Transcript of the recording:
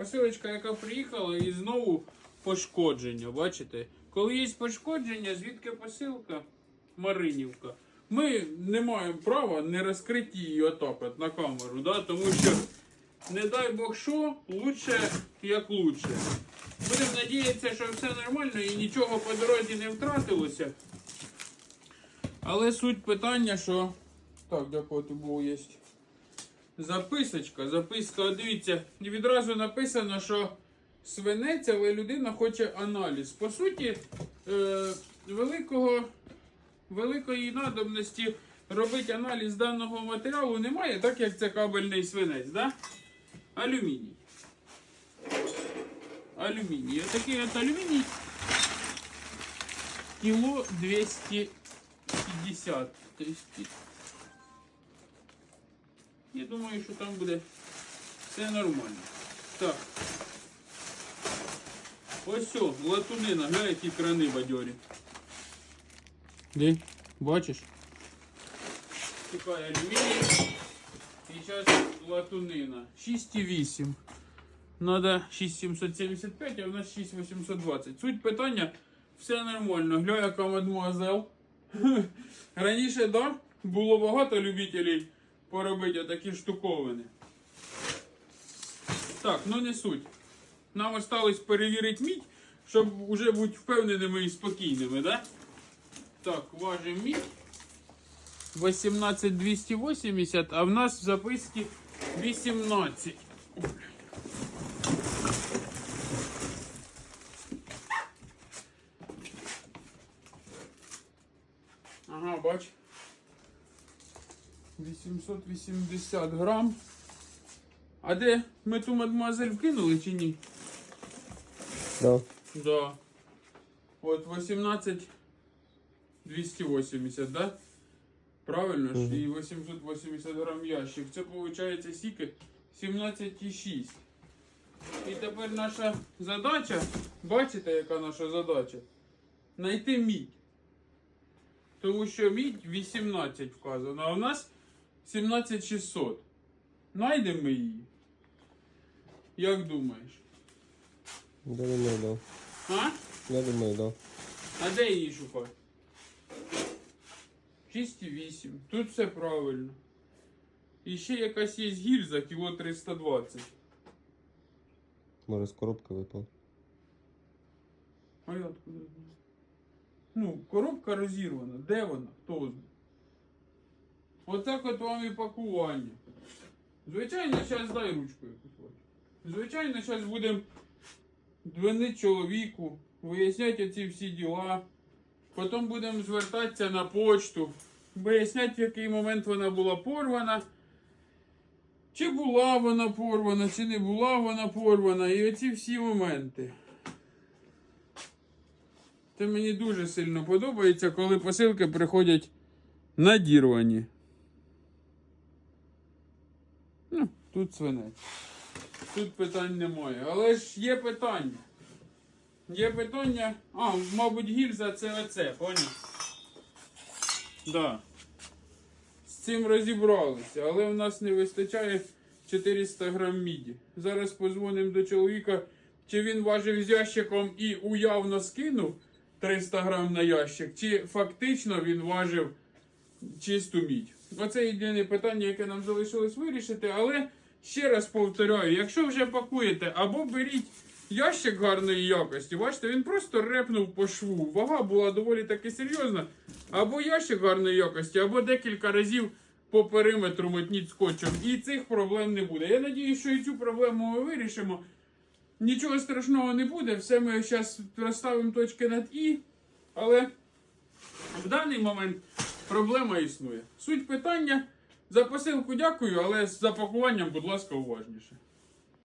посилочка, яка приїхала, і знову пошкодження. Бачите? Коли є пошкодження, звідки посилка? Маринівка. Ми не маємо права не розкрити її отак от на камеру, да? тому що, не дай Бог що, лучше як лучше. Будемо надіятися, що все нормально і нічого по дорозі не втратилося. Але суть питання, що. Так, дякувати Богу, є. Записочка, записка, дивіться, і відразу написано, що свинець, але людина хоче аналіз. По суті, е, великого, великої надобності робити аналіз даного матеріалу немає, так як це кабельний свинець, да? Алюміній. Алюміній. Отакий от алюміній. Кіло 250. Тобто, я думаю, що там буде все нормально. Так. Ось о, латунина, глянь, які крани бадьорі. Де? Бачиш? Тікає алюміній. І зараз латунина. 6,8. Надо 6775, а в нас 6820. Суть питання, все нормально. Гля, яка мадмуазел. Раніше, да, було багато любителів поробити такі штуковини. Так, ну не суть. Нам осталось перевірити мідь, щоб вже бути впевненими і спокійними, да? Так, важимо мідь. 18280, а в нас в записці 18. Ага, бач. 880 грам. А де ми ту мадемуазель вкинули чи ні? Да. Да. От 18 280, да? Правильно ж? І 880 грам ящик. Це виходить скільки? 17,6. І тепер наша задача, бачите, яка наша задача? Найти мідь. Тому що мідь 18 вказано, а в нас 17600. Найдемо ми її. Як думаєш? Я думаю, да. А? Я думаю, да. А де її шукати? 6,8. Тут все правильно. І ще якась є гільза, кіло 320. Може з коробки випав. А я откуда знаю? Ну, коробка розірвана. Де вона? Хто знає? Отак от вам і пакування. Звичайно, зараз дай ручку якусь. Звичайно, зараз будемо дзвонити чоловіку, виясняти ці всі діла. Потім будемо звертатися на почту, виясняти, в який момент вона була порвана. Чи була вона порвана, чи не була вона порвана. І оці всі моменти. Це мені дуже сильно подобається, коли посилки приходять надірвані. Ну, тут свинець. Тут питань немає. Але ж є питання. Є питання. А, мабуть, гільза це оце, поняв? Да. З цим розібралися, але в нас не вистачає 400 грам міді. Зараз позвонимо до чоловіка, чи він важив з ящиком і уявно скинув 300 грам на ящик, чи фактично він важив чисту мідь. Оце єдине питання, яке нам залишилось вирішити. Але ще раз повторяю, якщо вже пакуєте, або беріть ящик гарної якості, бачите, він просто репнув по шву. Вага була доволі таки серйозна. Або ящик гарної якості, або декілька разів по периметру мотніть скотчем. І цих проблем не буде. Я надію, що і цю проблему ми вирішимо. Нічого страшного не буде, все ми зараз розставимо точки над І. Але в даний момент проблема існує. Суть питання. За посилку дякую, але з запакуванням, будь ласка, уважніше.